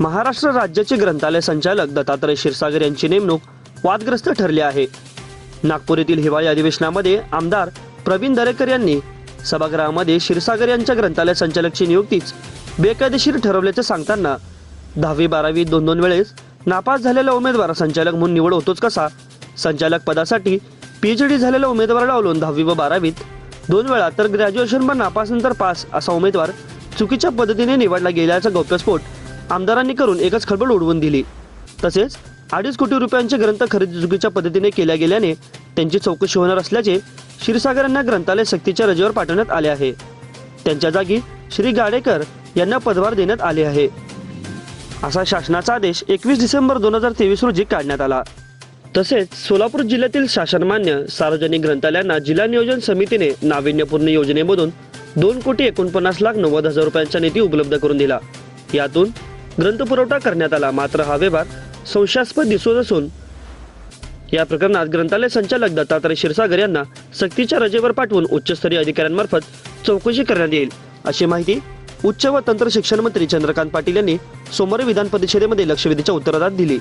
महाराष्ट्र राज्याचे ग्रंथालय संचालक दत्तात्रय क्षीरसागर यांची नेमणूक वादग्रस्त ठरली आहे. नागपूर येथील हिवाळी अधिवेशनामध्ये आमदार प्रवीण दरेकर यांनी सभागृहामध्ये क्षीरसागर यांच्या ग्रंथालय संचालकची नियुक्तीच बेकायदेशीर ठरवल्याचे सांगताना दहावी बारावी दोन दोन वेळेस नापास झालेला उमेदवार संचालक म्हणून निवड होतोच कसा? संचालक पदासाठी पीएच डी झालेल्या उमेदवार डावलून दहावी व बारावीत दोन वेळा तर ग्रॅज्युएशन व नापासनंतर पास असा उमेदवार चुकीच्या पद्धतीने निवडला गेल्याचा गौप्यस्फोट आमदारांनी करून एकच खळबळ उडवून दिली. तसेच अडीच कोटी रुपयांचे ग्रंथ खरेदी चुकीच्या पद्धतीने केल्या गेल्याने त्यांची चौकशी होणार असल्याचे क्षीरसागर यांना ग्रंथालय सक्तीच्या रजेवर पाठवण्यात आले आहे. त्यांच्या जागी श्री गाडेकर यांना पदभार देण्यात आले आहे. असा शासनाचा आदेश एकवीस डिसेंबर दोन हजार तेवीस रोजी काढण्यात आला. तसेच सोलापूर जिल्ह्यातील शासनमान्य सार्वजनिक ग्रंथालयांना जिल्हा नियोजन समितीने नाविन्यपूर्ण योजनेमधून दोन कोटी एकोणपन्नास लाख नव्वद हजार रुपयांचा निधी उपलब्ध करून दिला. यातून ग्रंथपुरवठा करण्यात आला. मात्र हा व्यवहार संशयास्पद दिसत असून या प्रकरणात ग्रंथालय संचालक दत्तात्रय क्षीरसागर यांना सक्तीच्या रजेवर पाठवून उच्चस्तरीय अधिकाऱ्यांमार्फत चौकशी करण्यात येईल. अशी माहिती उच्च व तंत्र शिक्षण मंत्री चंद्रकांत पाटील यांनी सोमवारी विधान परिषदेमध्ये लक्षवेधीच्या उत्तरादात दिली.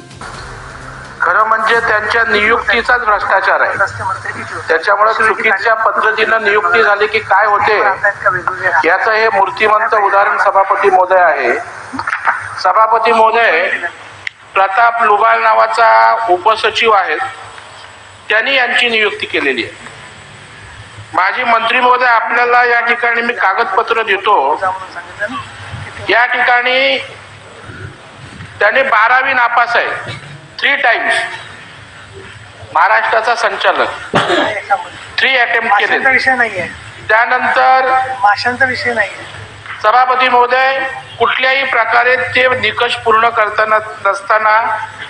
खरं म्हणजे त्यांच्या नियुक्तीचाच भ्रष्टाचार आहे. त्याच्यामुळे चुकीच्या पद्धतीनं नियुक्ती झाली की काय होते याचं हे मूर्तिमंत उदाहरण सभापती मोदय आहे. सभापती मोदय प्रताप लुबाळ नावाचा उपसचिव आहेत. त्यांनी यांची नियुक्ती केलेली आहे. माजी मंत्री महोदय आपल्याला या ठिकाणी मी कागदपत्र देतो. या ठिकाणी त्याने बारावी नापास आहे. थ्री टाइम्स महाराष्ट्राचा संचालक. थ्री अटेम्प्ट केले विषय नाहीये. त्यानंतर भाषांचा विषय नाहीये. सभापती महोदय कुठल्याही प्रकारे ते निकष पूर्ण करताना नसताना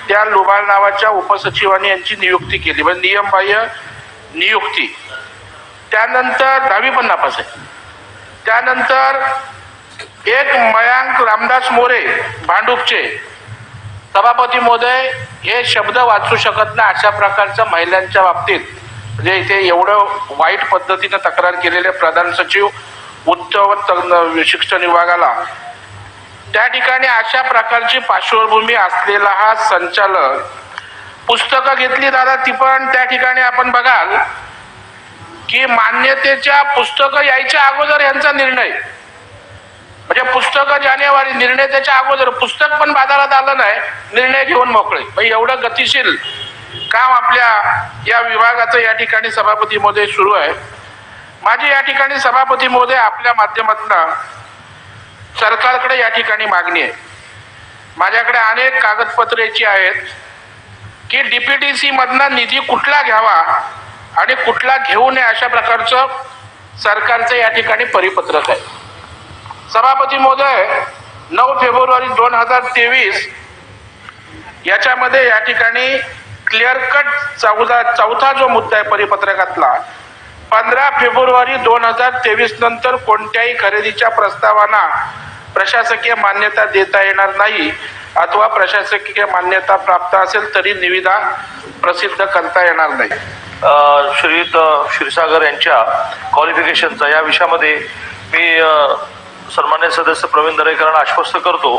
त्या लोबाल नावाच्या उपसचिवाने यांची नियुक्ती केली. म्हणजे नियमबाह्य नियुक्ती. त्यानंतर दहावी पण नापास आहे. त्यानंतर एक मयांक रामदास मोरे भांडूपचे सभापती महोदय हे शब्द वाचू शकत नाही अशा प्रकारच्या महिलांच्या बाबतीत. म्हणजे इथे एवढं वाईट पद्धतीनं तक्रार केलेले प्रधान सचिव उच्च व शिक्षण विभागाला. त्या ठिकाणी अशा प्रकारची पार्श्वभूमी असलेला हा संचालक. पुस्तकं घेतली दादा ती पण त्या ठिकाणी आपण बघाल. की मान्यतेच्या पुस्तकं यायच्या अगोदर यांचा निर्णय. म्हणजे पुस्तकं जानेवारी निर्णय त्याच्या अगोदर. पुस्तक पण बाजारात आलं नाही निर्णय घेऊन मोकळे. एवढं गतिशील काम आपल्या या विभागाचं या ठिकाणी सभापती महोदय सुरू आहे. माझी या ठिकाणी सभापती महोदय आपल्या माध्यमातून सरकारकडे या ठिकाणी मागणी आहे. माझ्याकडे अनेक कागदपत्रेची आहेत की डीपीटीसी मधनं निधी कुठला घ्यावा आणि कुठला घेऊ नये अशा प्रकारचं सरकारचं या ठिकाणी परिपत्रक आहे. सभापती महोदय नऊ फेब्रुवारी दोन हजार तेवीस याच्यामध्ये या ठिकाणी क्लिअर कट चौदा चौथा जो मुद्दा आहे परिपत्रकातला पंधरा फेब्रुवारी दोन हजार तेवीस नंतर कोणत्याही खरेदीच्या प्रस्तावांना प्रशासकीय मान्यता देता येणार नाही अथवा प्रशासकीय मान्यता प्राप्त असेल तरी निविदा प्रसिद्ध करता येणार नाही. श्रीयुत क्षीरसागर यांच्या क्वालिफिकेशनचा या विषयामध्ये मी सन्मान्य सदस्य प्रवीण दरेकरांना आश्वस्त करतो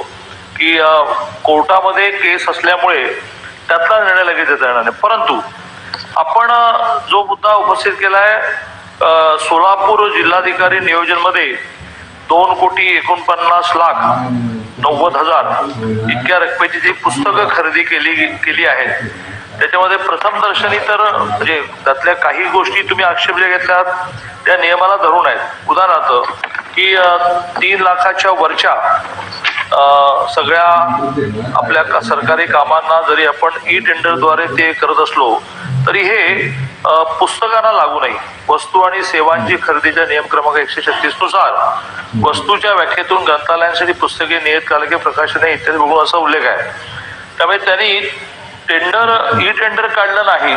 की कोर्टामध्ये केस असल्यामुळे त्यातला निर्णय लगेच देता येणार नाही. परंतु आपण जो मुद्दा उपस्थित केला आहे सोलापूर जिल्हाधिकारी नियोजनमध्ये दोन कोटी एकोणपन्नास लाख नव्वद हजार इतक्या रकमेची जी पुस्तकं खरेदी केली केली आहेत त्याच्यामध्ये प्रथम दर्शनी तर म्हणजे त्यातल्या काही गोष्टी तुम्ही आक्षेपल्या घेतल्यात त्या नियमाला धरून आहेत. उदाहरणार्थ की तीन लाखाच्या वरच्या सगळ्या आपल्या का- सरकारी कामांना जरी आपण ई टेंडरद्वारे ते करत असलो तरी हे पुस्तकांना लागू नाही वस्तू आणि सेवांची खरेदीच्या नियम क्रमांक एकशे छत्तीसनुसार वस्तूच्या व्याख्येतून ग्रंथालयांसाठी पुस्तके नियतकालिके प्रकाशने इत्यादी बघून असा उल्लेख आहे. त्यामुळे त्यांनी टेंडर ई टेंडर काढलं नाही.